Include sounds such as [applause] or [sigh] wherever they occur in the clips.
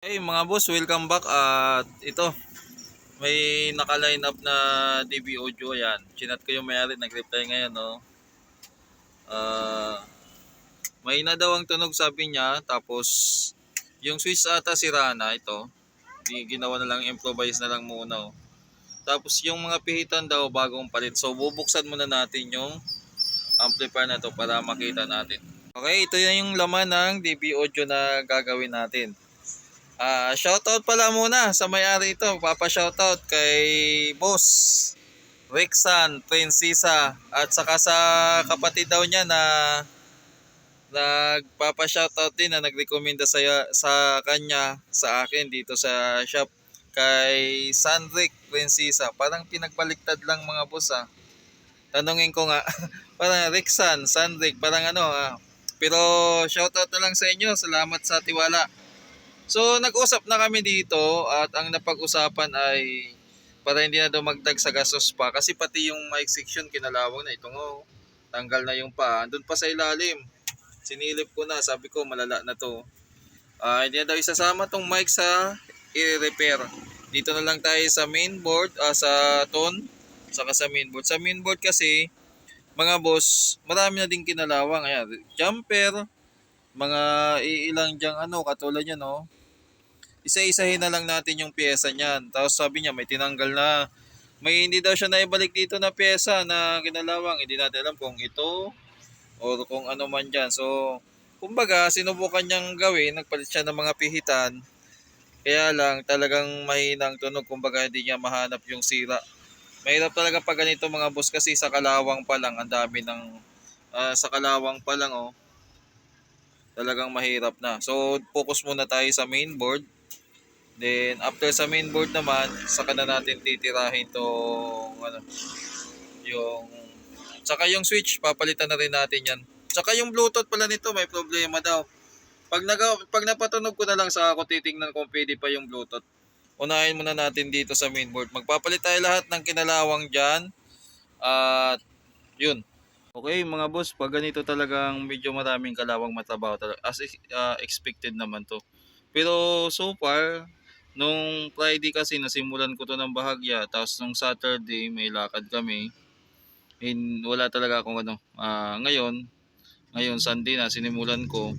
Hey mga boss, welcome back at ito may naka-line up na DB audio yan. Chinat ko yung may-ari, nag-reply ngayon no. Ah may na daw ang tunog sabi niya tapos yung switch ata sira na ito. Di ginawa na lang improvise na lang muna oh. Tapos yung mga pihitan daw bagong palit. So bubuksan muna natin yung amplifier na to para makita natin. Okay, ito yung laman ng DB audio na gagawin natin. Ah, shoutout pala muna sa may-ari ito. Papa shoutout kay Boss Rexan Princesa at saka sa kapatid daw niya na nagpapa shoutout din na nagrekomenda sa sa kanya sa akin dito sa shop kay Sandrick Princesa. Parang pinagbaliktad lang mga boss ah. Tanungin ko nga, [laughs] parang Rexan, Sandrick, parang ano ah. Pero shoutout na lang sa inyo. Salamat sa tiwala. So nag-usap na kami dito at ang napag-usapan ay para hindi na daw magdag sa gastos pa. Kasi pati yung mic section kinalawang na itong oh, tanggal na yung pa. Andun pa sa ilalim. Sinilip ko na. Sabi ko malala na to. Ah, hindi na daw isasama tong mic sa i-repair. Dito na lang tayo sa mainboard ah, sa tone saka sa mainboard sa mainboard kasi mga boss marami na din kinalawang. Ayan jumper mga iilang diyang ano katulad yan no isa-isahin na lang natin yung pyesa niyan. Tapos sabi niya may tinanggal na. May hindi daw siya naibalik dito na pyesa na kinalawang. Hindi natin alam kung ito or kung ano man dyan. So, kumbaga, sinubukan niyang gawin. Nagpalit siya ng mga pihitan. Kaya lang, talagang mahinang tunog. Kumbaga, hindi niya mahanap yung sira. Mahirap talaga pag ganito mga boss kasi sa kalawang pa lang, ang dami ng ah, sa kalawang pa lang oh. Talagang mahirap na. So, focus muna tayo sa mainboard. Then after sa mainboard naman, saka na natin titirahin tong ano, yung saka yung switch, papalitan na rin natin 'yan. Saka yung Bluetooth pala nito may problema daw. Pag naga, pag napatunog ko na lang sa ako titingnan kung pwede pa yung Bluetooth. Unahin muna natin dito sa mainboard. Magpapalit tayo lahat ng kinalawang diyan. At yun. Okay mga boss, pag ganito talagang medyo maraming kalawang matrabaho talaga. As uh, expected naman to. Pero so far, Nung Friday kasi nasimulan ko to ng bahagya, tapos nung Saturday may lakad kami. In, wala talaga akong ano. Ah, ngayon, ngayon Sunday na sinimulan ko.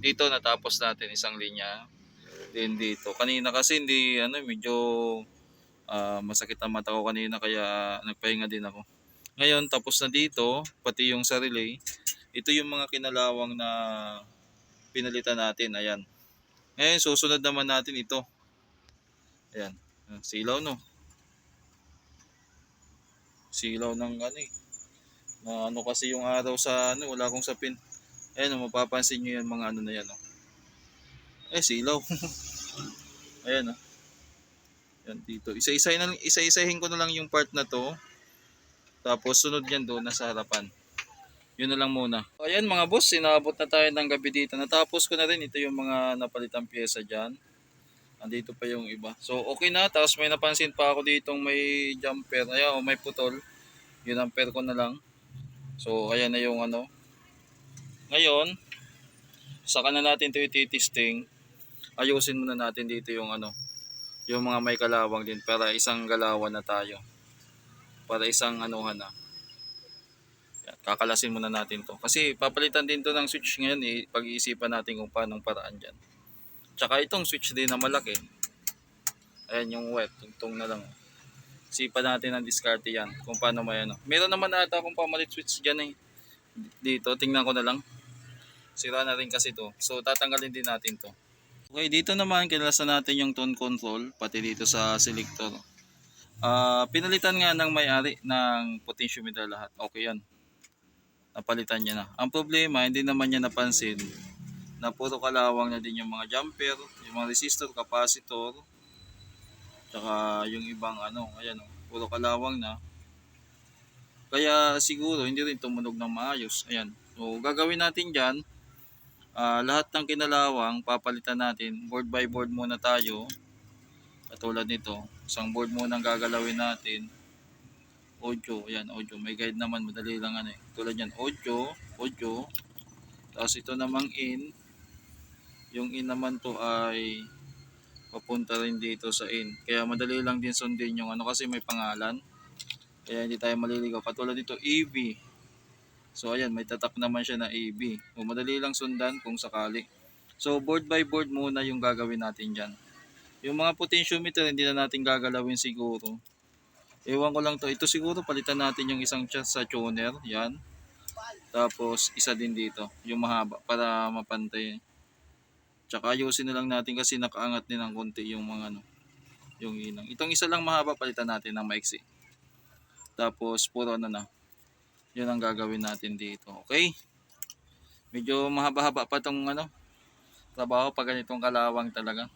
Dito natapos natin isang linya. Then dito. Kanina kasi hindi ano medyo ah, masakit ang mata ko kanina kaya nagpahinga din ako. Ngayon tapos na dito, pati yung sa relay. Ito yung mga kinalawang na pinalitan natin. Ayan. Ngayon susunod naman natin ito. Ayan. Ah, Silaw no. Silaw ng ano eh. Na ano kasi yung araw sa ano, wala akong sapin. Ayan, oh, mapapansin nyo yan mga ano na yan. Oh. Eh, silaw. [laughs] Ayan oh. Yan dito. Isa-isahin na isa-isahin ko na lang yung part na to. Tapos sunod yan doon nasa harapan. Yun na lang muna. Ayan mga boss, sinabot na tayo ng gabi dito. Natapos ko na rin. Ito yung mga napalitang pyesa dyan. Andito pa yung iba. So okay na. Tapos may napansin pa ako ditong may jumper. Ayan, o may putol. Yun ang pair ko na lang. So ayan na yung ano. Ngayon, saka na natin ito ititesting. Ayusin muna natin dito yung ano. Yung mga may kalawang din. Para isang galawan na tayo. Para isang anuhan na. Yan, kakalasin muna natin to. Kasi papalitan din to ng switch ngayon eh. Pag-iisipan natin kung paano paraan dyan. Tsaka itong switch din na malaki. Ayan yung wet. Tungtong na lang. Sipa natin ang diskarte yan. Kung paano may ano. Meron naman ata akong pamalit switch dyan eh. Dito. Tingnan ko na lang. Sira na rin kasi to. So tatanggalin din natin to. Okay, dito naman kinalasan natin yung tone control. Pati dito sa selector. Ah, pinalitan nga ng may-ari ng potentiometer lahat. Okay yan. Napalitan niya na. Ang problema, hindi naman niya napansin na puro kalawang na din yung mga jumper, yung mga resistor, capacitor, tsaka yung ibang ano, ayan o, puro kalawang na. Kaya siguro hindi rin tumunog ng maayos. Ayan. So gagawin natin dyan, ah, lahat ng kinalawang papalitan natin. Board by board muna tayo. Katulad nito. Isang board muna ang gagalawin natin. Audio. Ayan, audio. May guide naman. Madali lang ano eh. Tulad yan. Audio. Audio. Tapos ito namang in. Yung in to ay papunta rin dito sa in. Kaya madali lang din sundin yung ano kasi may pangalan. Kaya hindi tayo maliligaw. Katulad dito, EV. So ayan, may tatak naman siya na EV. O madali lang sundan kung sakali. So board by board muna yung gagawin natin dyan. Yung mga potentiometer hindi na natin gagalawin siguro. Ewan ko lang to. Ito siguro palitan natin yung isang sa tuner. Yan. Tapos isa din dito. Yung mahaba para mapantay. Tsaka ayusin na lang natin kasi nakaangat din ng konti yung mga ano. Yung inang. Itong isa lang mahaba palitan natin ng maiksi. Tapos puro ano na. Yun ang gagawin natin dito. Okay? Medyo mahaba-haba pa tong ano. Trabaho pag ganitong kalawang talaga.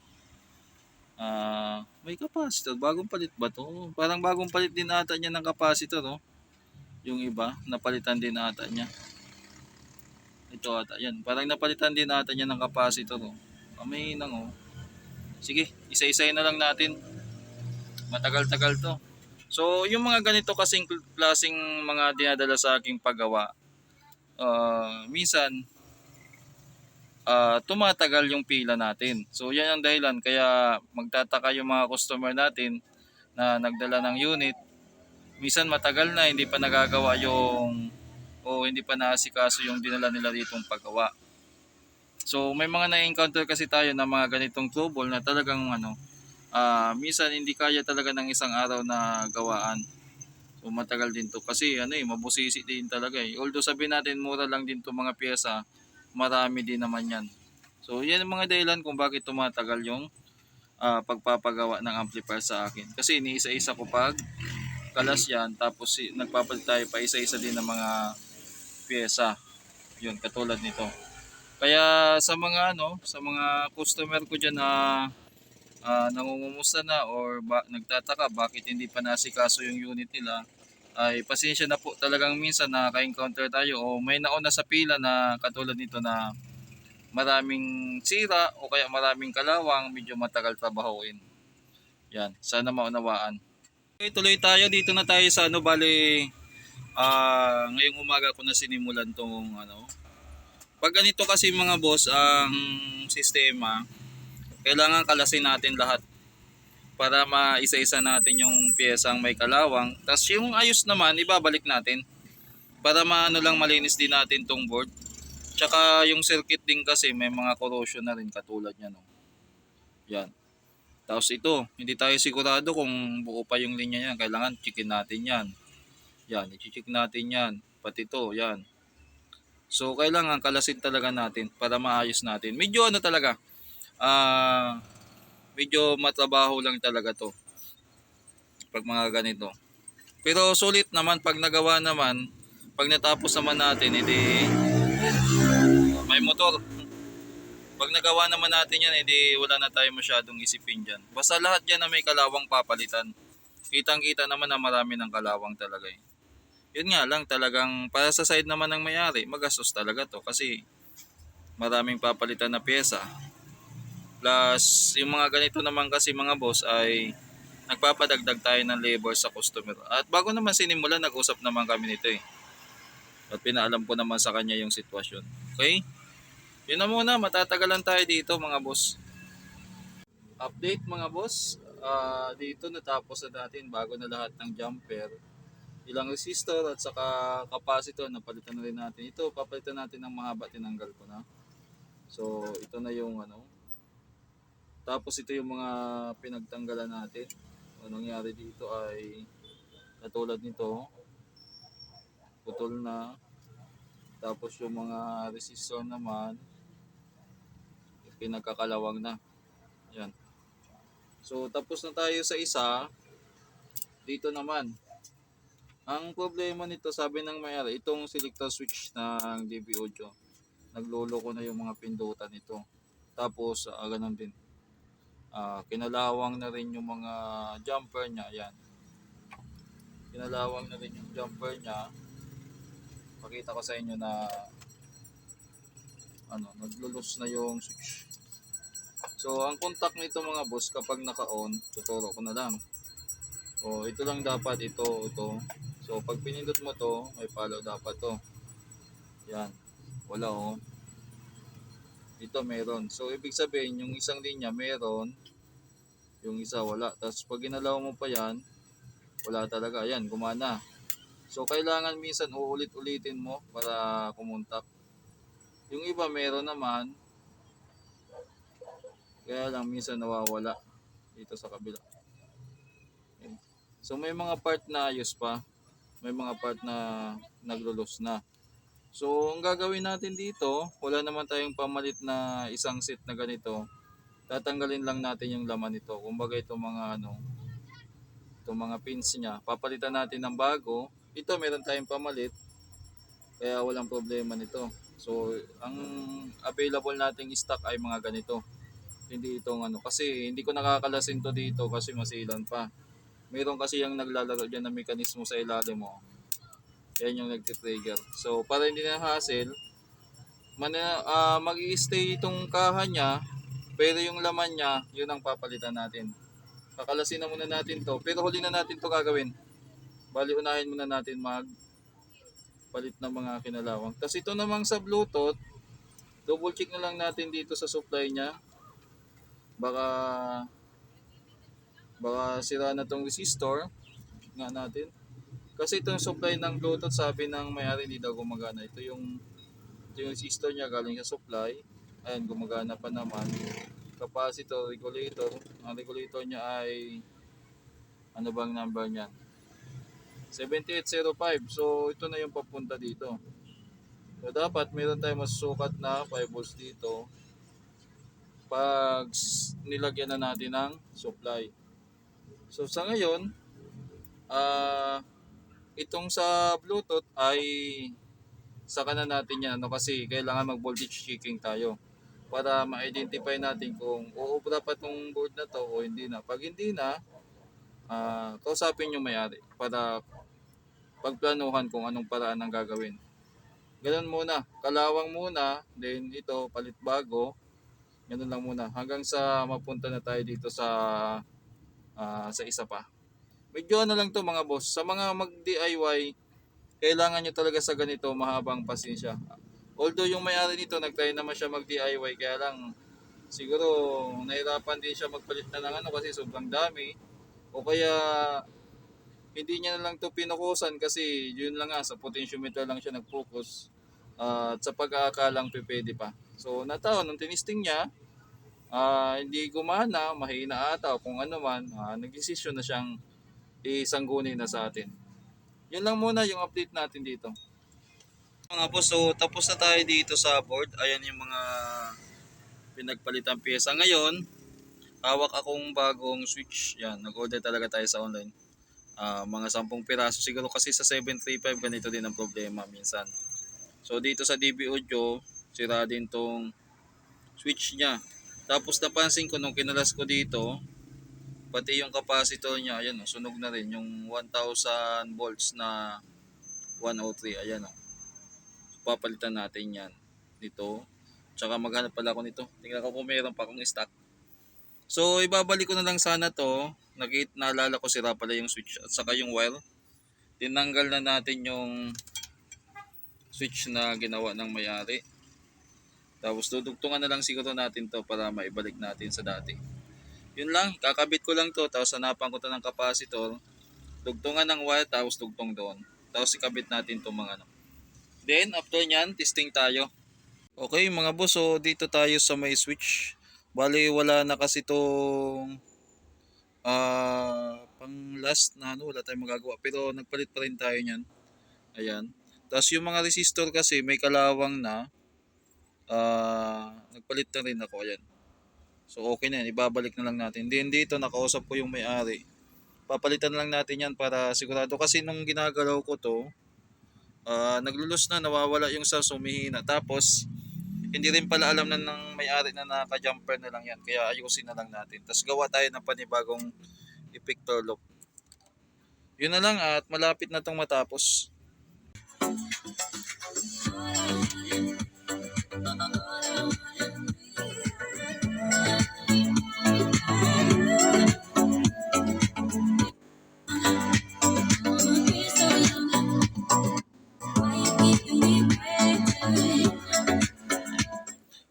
Ah, may capacitor. Bagong palit ba to? Parang bagong palit din ata niya ng capacitor, no? Yung iba, napalitan din ata niya. Ito ata, yan. Parang napalitan din ata niya ng capacitor, oh. Ah, nang, oh. Sige, isa-isayin na lang natin. Matagal-tagal to. So, yung mga ganito kasing klaseng mga dinadala sa aking paggawa, ah, minsan, ah, tumatagal yung pila natin. So, yan ang dahilan. Kaya magtataka yung mga customer natin na nagdala ng unit. Minsan matagal na, hindi pa nagagawa yung o hindi pa naasikaso yung dinala nila ditong paggawa. So, may mga na-encounter kasi tayo na mga ganitong trouble na talagang ano, ah minsan hindi kaya talaga ng isang araw na gawaan. So, matagal din to kasi ano eh, mabusisi din talaga eh. Although sabihin natin mura lang din to mga pyesa, marami din naman yan. So, yan ang mga dahilan kung bakit tumatagal yung ah, pagpapagawa ng amplifier sa akin. Kasi iniisa-isa ko pag kalas yan, tapos nagpapalit tayo pa isa-isa din ng mga pyesa. Yun, katulad nito. Kaya sa mga ano, sa mga customer ko diyan na ah, nangungumusta na or ba, nagtataka bakit hindi pa nasikaso yung unit nila, ay pasensya na po talagang minsan nakaka-encounter tayo o may nauna sa pila na katulad nito na maraming sira o kaya maraming kalawang medyo matagal trabahuin. Yan, sana maunawaan. Okay, tuloy tayo dito na tayo sa ano bali ah ngayong umaga ko na sinimulan tong ano. Pag ganito kasi mga boss ang sistema, kailangan kalasin natin lahat para maisa-isa natin yung piyesang may kalawang. Tapos yung ayos naman, ibabalik natin para maano lang malinis din natin tong board. Tsaka yung circuit din kasi may mga corrosion na rin katulad niya no. Yan. Tapos ito, hindi tayo sigurado kung buo pa yung linya niya. Kailangan checkin natin yan. Yan, i-check natin yan. Pati ito, yan. So, kailangan kalasin talaga natin para maayos natin. Medyo ano talaga, ah, medyo matrabaho lang talaga to. Pag mga ganito. Pero sulit naman, pag nagawa naman, pag natapos naman natin, edi may motor. Pag nagawa naman natin yan, edi wala na tayo masyadong isipin dyan. Basta lahat yan na may kalawang papalitan. Kitang kita naman na marami ng kalawang talaga eh. Yun nga lang talagang para sa side naman ng may-ari, magastos talaga to kasi maraming papalitan na pyesa. Plus, yung mga ganito naman kasi mga boss ay nagpapadagdag tayo ng labor sa customer. At bago naman sinimulan, nag-usap naman kami nito eh. At pinaalam ko naman sa kanya yung sitwasyon. Okay? Yun na muna, matatagalan tayo dito mga boss. Update mga boss, Ah, dito natapos na natin bago na lahat ng jumper. Ilang resistor at saka capacitor napalitan na rin natin. Ito, papalitan natin ng mahaba, tinanggal ko na. So, ito na yung ano. Tapos ito yung mga pinagtanggalan natin. Ang nangyari dito ay katulad nito, putol na. Tapos yung mga resistor naman, pinagkakalawang na. Yan. So, tapos na tayo sa isa. Dito naman. Ang problema nito, sabi ng mayari, itong selector switch ng DB Audio, nagloloko na yung mga pindutan nito. Tapos, ah, ganun din. Ah, kinalawang na rin yung mga jumper niya. Yan. Kinalawang na rin yung jumper niya. Pakita ko sa inyo na ano, naglulus na yung switch. So, ang contact nito mga boss kapag naka-on, tuturo ko na lang. O, ito lang dapat, ito, ito. So, pag pinindot mo to, may follow dapat to. Yan. Wala oh. Ito meron. So, ibig sabihin, yung isang linya meron, Yung isa wala. Tapos pag ginalaw mo pa yan, wala talaga. Ayan, gumana. So kailangan minsan uulit-ulitin mo para kumontak. Yung iba meron naman. Kaya lang minsan nawawala dito sa kabila. So may mga part na ayos pa. May mga part na naglulos na. So ang gagawin natin dito, wala naman tayong pamalit na isang set na ganito. Tatanggalin lang natin yung laman nito. Kumbaga itong mga ano, itong mga pins niya. Papalitan natin ng bago. Ito meron tayong pamalit. Kaya walang problema nito. So, ang available nating stock ay mga ganito. Hindi itong ano. Kasi hindi ko nakakalasin to dito kasi masilan pa. Meron kasi yung naglalaro dyan na mekanismo sa ilalim mo. Yan yung nagtitrigger. So, para hindi na hassle, man, ah, mag-i-stay itong kaha niya, pero yung laman niya, yun ang papalitan natin. Kakalasin na muna natin to. Pero huli na natin to gagawin. Bali, unahin muna natin mag palit ng mga kinalawang. Tapos ito namang sa Bluetooth, double check na lang natin dito sa supply niya. Baka baka sira na tong resistor. Nga natin. Kasi itong supply ng Bluetooth, sabi ng may-ari hindi daw gumagana. Ito yung ito yung resistor niya galing sa supply. Ayan, gumagana pa naman. Capacitor, regulator. Ang regulator niya ay ano bang number niya? 7805. So, ito na yung papunta dito. So, dapat meron tayong masusukat na 5 volts dito pag nilagyan na natin ng supply. So, sa ngayon, ah itong sa Bluetooth ay saka na natin yan ano, kasi kailangan mag voltage checking tayo para ma-identify natin kung uubra pa tong board na to o hindi na. Pag hindi na, ah kausapin yung may-ari para pagplanuhan kung anong paraan ang gagawin. Ganun muna, kalawang muna, then ito palit bago. Ganun lang muna hanggang sa mapunta na tayo dito sa ah, sa isa pa. Medyo ano lang to mga boss, sa mga mag-DIY, kailangan nyo talaga sa ganito mahabang pasensya. Although yung may-ari nito, nagtry naman siya mag-DIY, kaya lang siguro nahirapan din siya magpalit na ng ano kasi sobrang dami. O kaya hindi niya na lang to pinukusan kasi yun lang nga, sa potentiometer lang siya nag-focus. Ah, at sa pag-aakalang pipede pa. So nataon, nung tinisting niya, ah, hindi gumana, mahina ata o kung ano man, uh, nag-desisyon na siyang isangguni na sa atin. Yun lang muna yung update natin dito. Mga boss, so tapos na tayo dito sa board. Ayan yung mga pinagpalitan pyesa. Ngayon, hawak akong bagong switch. Yan, nag-order talaga tayo sa online. Ah, mga 10 piraso. Siguro kasi sa 735 ganito din ang problema minsan. So dito sa DB Audio, sira din tong switch niya. Tapos napansin ko nung kinalas ko dito, pati yung capacitor niya, ayan o, sunog na rin. Yung 1000 volts na 103, ayan o. Papalitan natin yan dito. Tsaka maghanap pala ako nito. Tingnan ko kung meron pa akong stock. So, ibabalik ko na lang sana to. Nagit, naalala ko sira pala yung switch at saka yung wire. Tinanggal na natin yung switch na ginawa ng may-ari. Tapos dudugtungan na lang siguro natin to para maibalik natin sa dati. Yun lang, kakabit ko lang to tapos hanapan ko to ng capacitor. Dugtungan ng wire tapos dugtong doon. Tapos ikabit natin to mga ano. Then after nyan, testing tayo. Okay mga boss, so dito tayo sa may switch. Bali wala na kasi tong ah pang last na ano, wala tayong magagawa. Pero nagpalit pa rin tayo niyan. Ayan. Tapos yung mga resistor kasi may kalawang na. Ah nagpalit na rin ako. Ayan. So okay na yan. Ibabalik na lang natin. Then dito nakausap ko yung may-ari. Papalitan lang natin yan para sigurado. Kasi nung ginagalaw ko to, ah naglulus na, nawawala yung sa sumihina. Tapos, hindi rin pala alam na ng may-ari na naka-jumper na lang yan. Kaya ayusin na lang natin. Tapos gawa tayo ng panibagong effector loop. Yun na lang at malapit na tong matapos.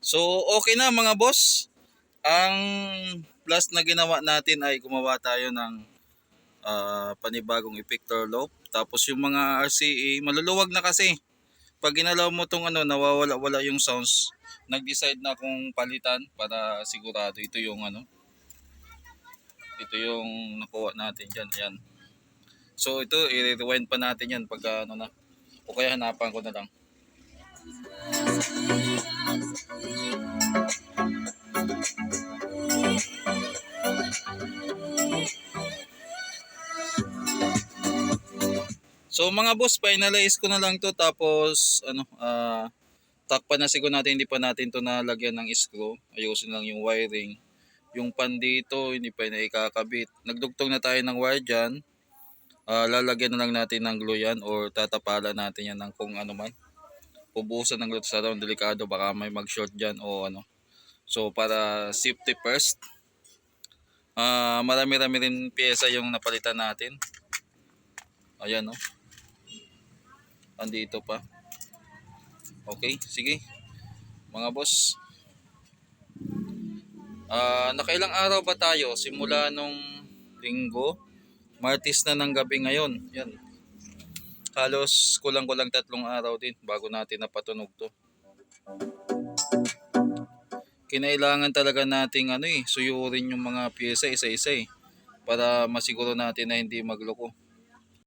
So, okay na mga boss. Ang plus na ginawa natin ay gumawa tayo ng ah, panibagong effector loop. Tapos yung mga RCA, maluluwag na kasi. Pag ginalaw mo tong ano, nawawala-wala yung sounds. Nag-decide na kung palitan para sigurado ito yung ano. Ito yung nakuha natin dyan. Ayan. So ito, i-rewind pa natin yan pagka ano na. O kaya hanapan ko na lang. So mga boss, finalize ko na lang to tapos ano, ah takpan na siguro natin, hindi pa natin to nalagyan ng screw. Ayusin lang yung wiring. Yung pan dito, hindi pa na ikakabit. Nagdugtong na tayo ng wire dyan. Ah, lalagyan na lang natin ng glue yan or tatapalan natin yan ng kung ano man. Pubusan ng sa round, delikado baka may mag-short dyan o ano. So para safety first. Ah, marami-rami rin pyesa yung napalitan natin. Ayan oh. Andito pa. Okay, sige. Mga boss. Ah, nakailang araw ba tayo simula nung linggo? Martis na ng gabi ngayon. Yan. Halos kulang-kulang tatlong araw din bago natin napatunog to. Kinailangan talaga nating ano eh, suyurin yung mga pyesa isa-isa eh para masiguro natin na hindi magloko.